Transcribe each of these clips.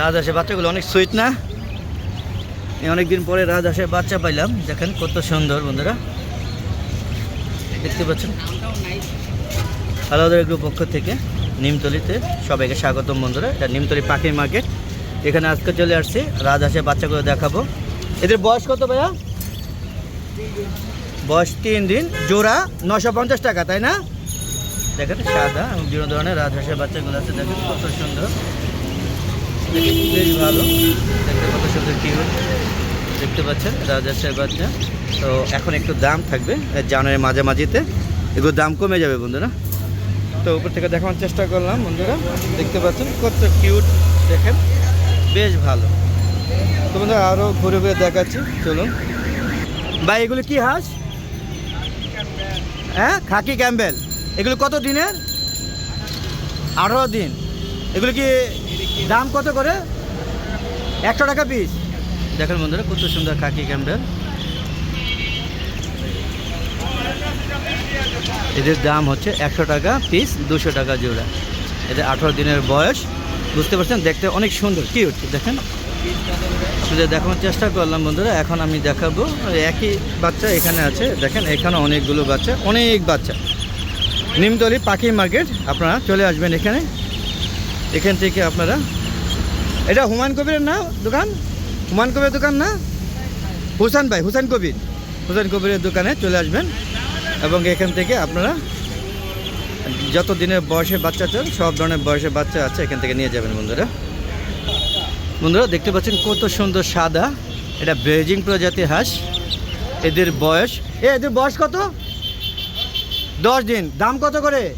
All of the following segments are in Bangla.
রাজহাঁসের বাচ্চাগুলো অনেক সুইট না? অনেক দিন পরে রাজহাঁসের বাচ্চা পাইলাম। দেখেন কত সুন্দর বন্ধুরা। দেখতে পাচ্ছেন? আলাদা গ্রুপ পক্ষ থেকে, নিমতলিতে সবাইকে স্বাগতম বন্ধুরা। এটা নিমতলি পাখির মার্কেট এখানে আজকে চলে আসছি রাজহাঁসের বাচ্চাগুলো দেখাবো। এদের বয়স কত ভাইয়া? বয়স তিন দিন। জোড়া নশো পঞ্চাশ টাকা, তাই না? দেখেন সাদা বিভিন্ন ধরনের রাজহাঁসের বাচ্চাগুলো আছে, দেখেন কত সুন্দর। বেশ ভালো। দেখতে কত সুন্দর কিউট দেখতে পাচ্ছেন রাজহাঁসের বাচ্চা তো এখন একটু দাম থাকবে জানুয়ারির মাঝামাঝিতে। এগুলো দাম কমে যাবে বন্ধুরা। তো উপর থেকে দেখানোর চেষ্টা করলাম বন্ধুরা। দেখতে পাচ্ছেন, কত কিউট দেখেন। বেশ ভালো। তো বন্ধুরা আরও ঘুরে ঘুরে দেখাচ্ছি, চলুন। ভাই, এগুলো কি হাঁস? হ্যাঁ খাকি ক্যাম্বেল। এগুলো কত দিনের? আঠারো দিন। এগুলো কি দাম কত করে? একশো টাকা পিস দেখেন বন্ধুরা, কত সুন্দর খাকি ক্যাম্বেল। এদের দাম হচ্ছে একশো টাকা পিস দুশো টাকা জোড়া। এদের আঠারো দিনের বয়স, বুঝতে পারছেন? দেখতে অনেক সুন্দর কি হচ্ছে দেখেন। শুধু দেখানোর চেষ্টা করলাম বন্ধুরা, এখন আমি দেখাবো। একই বাচ্চা এখানে আছে, দেখেন, এখানে অনেকগুলো বাচ্চা, অনেক বাচ্চা। নিমতলি পাখি মার্কেট, আপনারা চলে আসবেন এখানে। এখান থেকে আপনারা, এটা হুমায়ুন কবিরের না দোকান? হুমায়ুন কবিরের দোকান না? হুসান ভাই, হুসাইন কবির। হুসাইন কবিরের দোকানে চলে আসবেন এবং এখান থেকে আপনারা যত দিনের বয়সে বাচ্চা চান সব ধরনের বয়সের বাচ্চা আছে এখান থেকে নিয়ে যাবেন বন্ধুরা। বন্ধুরা, দেখতে পাচ্ছেন কত সুন্দর সাদা, এটা ব্রেজিং প্রজাতির হাঁস। এদের বয়স, এ, এদের বয়স কত? দশ দিন। দাম কত করে?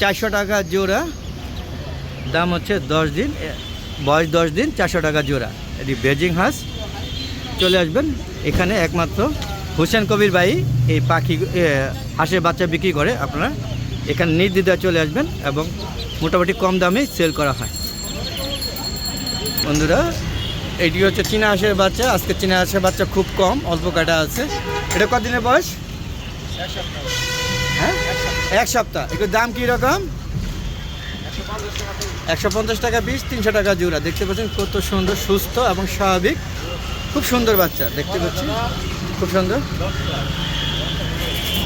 চারশো টাকা জোড়া। দাম হচ্ছে দশ দিন বয়স দশ দিন, চারশো টাকা জোড়া। এটি বেজিং হাঁস। চলে আসবেন, এখানে একমাত্র হুসেন কবির ভাই এই পাখি হাঁসের বাচ্চা বিক্রি করে আপনারা এখানে নির্দ্বিধায় চলে আসবেন এবং মোটামুটি কম দামে সেল করা হয়। বন্ধুরা, এটি হচ্ছে চীনা হাঁসের বাচ্চা। আজকে চীনা হাঁসের বাচ্চা খুব কম, অল্প কাটা আছে। এটা কদিনের বয়স? হ্যাঁ? এক সপ্তাহ। এগুলোর দাম কী রকম একশো পঞ্চাশ টাকা পিস, তিনশো টাকা জোড়া। দেখতে পাচ্ছেন কত সুন্দর, সুস্থ এবং স্বাভাবিক। খুব সুন্দর বাচ্চা, দেখতে পাচ্ছি। খুব সুন্দর।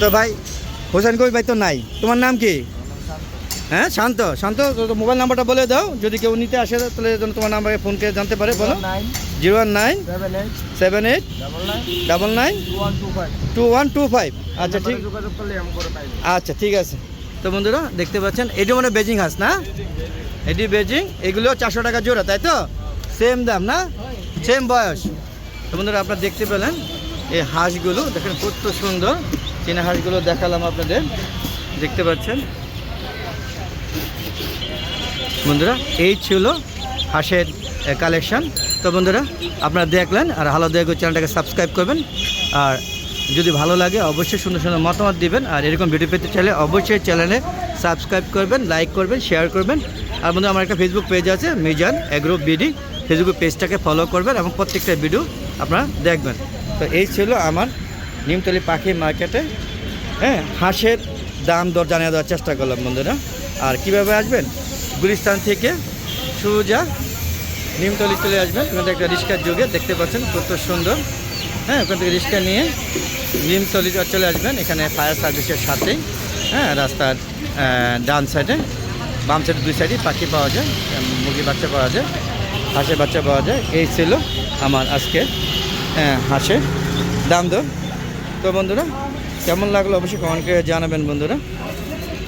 তো ভাই, হোসেন কবি ভাই তো নাই। তোমার নাম কি? হ্যাঁ শান্ত। শান্ত মোবাইল নাম্বারটা বলে দাও। যদি কেউ নিতে আসে, তাহলে যেন তোমার নাম্বারে ফোন করে জানতে পারে। বলো। Zero one nine, seven eight double nine, two one two five. আচ্ছা ঠিক আচ্ছা ঠিক আছে। তো বন্ধুরা, দেখতে পাচ্ছেন এটি মানে বেজিং হাঁস, না? এটি বেজিং, এগুলো চারশো টাকা জোড়া, তাই তো? সেম দাম, না? সেম বয়স। তো বন্ধুরা, আপনারা দেখতে পেলেন এই হাঁসগুলো, দেখেন কত সুন্দর। চীনা হাঁসগুলো দেখালাম আপনাদের, দেখতে পাচ্ছেন? বন্ধুরা, এই ছিল হাঁসের কালেকশন তো বন্ধুরা, আপনারা দেখলেন, আর হালো দেখো চ্যানেলটাকে সাবস্ক্রাইব করবেন, আর যদি ভালো লাগে, অবশ্যই সুন্দর সুন্দর মতামত দিবেন। আর এরকম ভিডিও পেতে চাইলে অবশ্যই চ্যানেলে সাবস্ক্রাইব করবেন লাইক করবেন শেয়ার করবেন। আর বন্ধু, আমার একটা ফেসবুক পেজ আছে, মিজান এগ্রো বিডি ফেসবুক পেজটাকে ফলো করবেন এবং প্রত্যেকটা ভিডিও আপনারা দেখবেন। তো এই ছিল আমার নিমতলি পাখি মার্কেটে হ্যাঁ হাঁসের দাম দর জানিয়ে দেওয়ার চেষ্টা করলাম বন্ধুরা। আর কীভাবে আসবেন? গুলিস্তান থেকে সুজা নিমতলি চলে আসবেন। এখানে একটা রিক্সার যুগে দেখতে পাচ্ছেন কত সুন্দর। হ্যাঁ ওখান থেকে রিক্সা নিয়ে নিমতলি চলে আসবেন। এখানে ফায়ার সার্ভিসের সাথেই হ্যাঁ রাস্তার ডান সাইডে বাম সাইডে দুই সাইডে পাখি পাওয়া যায় মুরগি বাচ্চা পাওয়া যায় হাঁসের বাচ্চা পাওয়া যায়। এই ছিল আমার আজকে আহ, হাঁসের দাম দর। তো বন্ধুরা কেমন লাগল অবশ্যই কমেন্ট করে জানাবেন বন্ধুরা।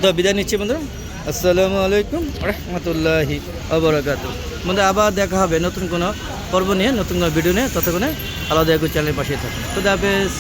তো বিদায় নিচ্ছি বন্ধুরা। আসসালামু আলাইকুম রহমতুল্লাহি আবরাকাত বন্ধুরা আবার দেখা হবে নতুন কোনো পর্ব নিয়ে নতুন ভিডিও নিয়ে ততক্ষণে আলাদা একটু চ্যানেলের পাশে থাকুন। তো হাফেজ।